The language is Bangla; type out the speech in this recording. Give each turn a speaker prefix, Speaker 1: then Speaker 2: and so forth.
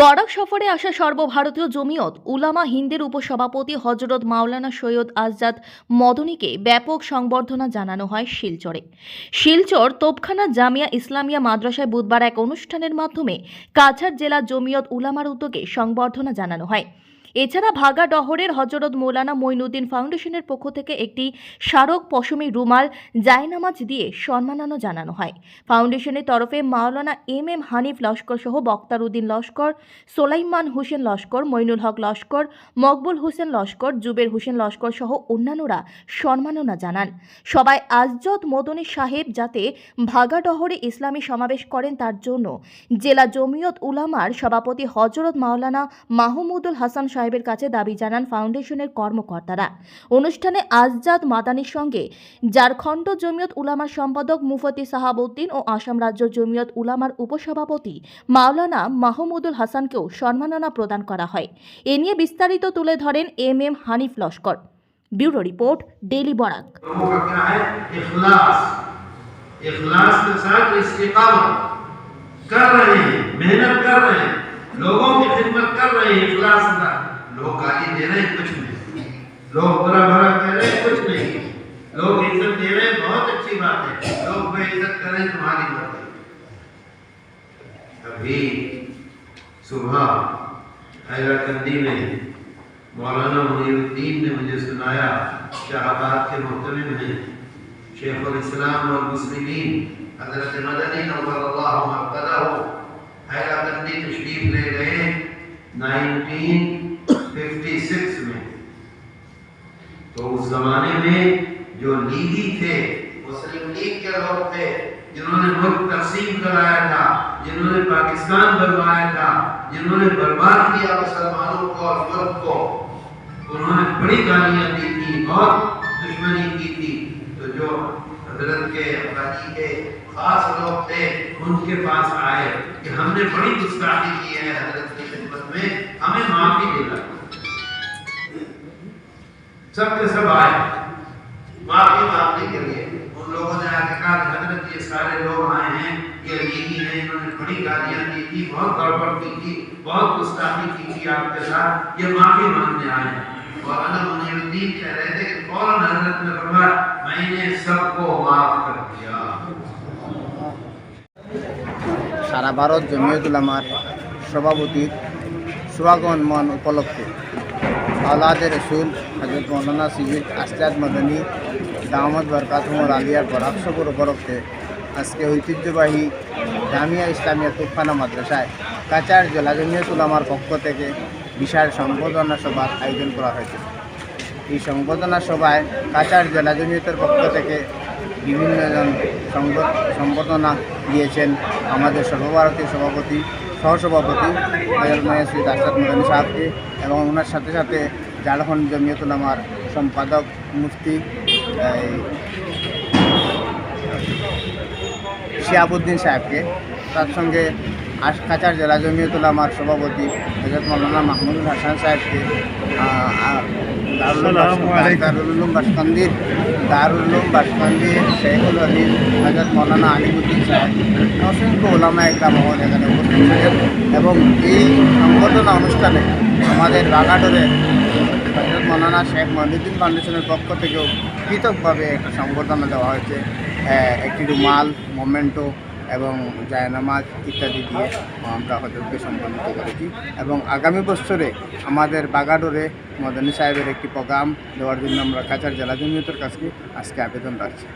Speaker 1: বরাক সফরে আসা সর্বভারতীয় জমিয়ত উলামা হিন্দের উপসভাপতি হজরত মাওলানা সৈয়দ আজাদ মদনীকে ব্যাপক সংবর্ধনা জানানো হয় শিলচরে। শিলচর তোপখানা জামিয়া ইসলামিয়া মাদ্রাসায় বুধবার এক অনুষ্ঠানের মাধ্যমে কাছাড় জেলা জমিয়ত উলামার উদ্যোগে সংবর্ধনা জানানো হয়। এছাড়া ভাগা ডহরের হজরত মৌলানা মঈনুদ্দিন ফাউন্ডেশনের পক্ষ থেকে একটি স্মারক পশমি রুমাল, জায়নামাজ দিয়ে সম্মাননা জানানো হয়। ফাউন্ডেশনের তরফে মাওলানা এম এম হানিফ লস্কর সহ বক্তার উদ্দিন লস্কর, সোলাইমান হোসেন লস্কর মইনুল হক লস্কর, মকবুল হোসেন লস্কর, জুবের হোসেন লস্কর সহ অন্যান্যরা সম্মাননা জানান। সবাই আজজত মদনী সাহেব যাতে ভাগাডহরে ইসলামী সমাবেশ করেন তার জন্য জেলা জমিয়ত উলামার সভাপতি হজরত মাওলানা মাহমুদুল হাসান সাহেবের কাছে দাবি জানান ফাউন্ডেশনের কর্মকর্তারা অনুষ্ঠানে আজজাদ মাদানির সঙ্গে ঝাড়খণ্ড জমিয়ত উলামার সম্পাদক মুফতি সাহাবউদ্দিন ও আসাম রাজ্য জমিয়ত উলামার উপসভাপতি মাওলানা মাহমুদুল হাসানকেও সম্মাননা প্রদান করা হয় এ নিয়ে বিস্তারিত তুলে ধরেন M M Hanif Laskar bureau report daily Barak
Speaker 2: लोगों का क्या है इखलास इखलास के साथ इस्तिकामत कर रहे हैं मेहनत कर रहे हैं लोगों की खिदमत कर रहे हैं इखलास के ہماری مرضی ابھی صبح حیرکندی میں مولانا منیر الدین نے مجھے سنایا شاہ کے محتمل میں شیخ الاسلام والمسلمین حضرت مدنی نور اللہ مرکزہ ہو حیرکندی تشریف لے گئے نائنٹین ففٹی سکس میں۔ تو اس زمانے میں جو لیگی تھے، مسلم لیگ کے لوگ تھے جنہوں نے ملک تقسیم کرایا تھا، جنہوں نے پاکستان بنوایا تھا، جنہوں نے برباد کیا مسلمانوں کو اور ملک کو۔ انہوں نے بڑی گالیاں دی تھی، بہت دشمنی کی تھی۔ تو جو حضرت کے افغانی کے خاص لوگ تھے، ان کے پاس آئے کہ ہم نے بڑی گستاخی کی ہے حضرت کی خدمت میں، ہمیں معافی دینا۔ سب کے سب آئے، معافی مانگنے کے لیے۔ لوگوں نے آ کے کہا کہ حضرت یہ سارے لوگ آئے ہیں، یہ علیمی ہیں، انہوں نے بڑی گالیاں دی تھی، بہت گڑبڑ کی تھی، بہت گستاخی کی تھی آپ کے ساتھ، یہ معافی مانگنے آئے ہیں۔ اور اللہ انہیں الدین کہہ رہے تھے کہ فوراً حضرت نے فرمایا، میں نے سب کو معاف کر دیا۔ سارا
Speaker 3: সারা ভারত জমিয়ত উলামার সভাপতির সুরাগমন উপলক্ষে اولاد رسول، حضرت مولانا سید আসলাদ مدنی দামদ বরকাতমর আলিয়ার বরাক সফর উপলক্ষে আজকে ঐতিহ্যবাহী জামিয়া ইসলামিয়া তুফানা মাদ্রাসায় কাচার জেলা জমিয়তুল আমার পক্ষ থেকে বিশাল সম্বোধনা সভার আয়োজন করা হয়েছে। এই সংবর্ধনা সভায় কাচার জেলা জমিয়তের পক্ষ থেকে বিভিন্নজন সম্বর্ধনা দিয়েছেন আমাদের সর্বভারতীয় সভাপতি, সহসভাপতি শ্রী আসাদ মদানী সাহেবকে এবং ওনার সাথে সাথে ঝাড়খণ্ড জমিয়তুল আমার সম্পাদক মুফতি শিয়াবুদ্দিন সাহেবকে। তার সঙ্গে আশ কাচার জেলা জমিয়তুল আমার সভাপতি হজরত মৌলানা মাহমুদুল হাসান সাহেবকে আহ, আহ, বাস- দারুল উলুম বাসকান্দির দারুল উলুম বাসকান্দির শেখুল আলিম হজরত মৌলানা আলিমুদ্দিন সাহেব অসংখ্য ওলামা একটা মহল এখানে উপস্থিত ছিলেন এবং এই সংবর্ধনা অনুষ্ঠানে আমাদের বাগাডোরের হজরত মৌলানা শেখ মহিউদ্দিন ফাউন্ডেশনের পক্ষ থেকেও পৃথকভাবে একটা সংবর্ধনা দেওয়া হয়েছে একটি রুমাল মোমেন্টো এবং জায়নামাজ ইত্যাদি দিয়ে আমরা হজরতকে সম্মানিত করেছি। এবং আগামী বছরে আমাদের বাগাডোরে মদনী সাহেবের একটি প্রোগ্রাম দেওয়ার জন্য আমরা কাছাড় জেলা জমিয়তের কাছে আজকে আবেদন রাখছি।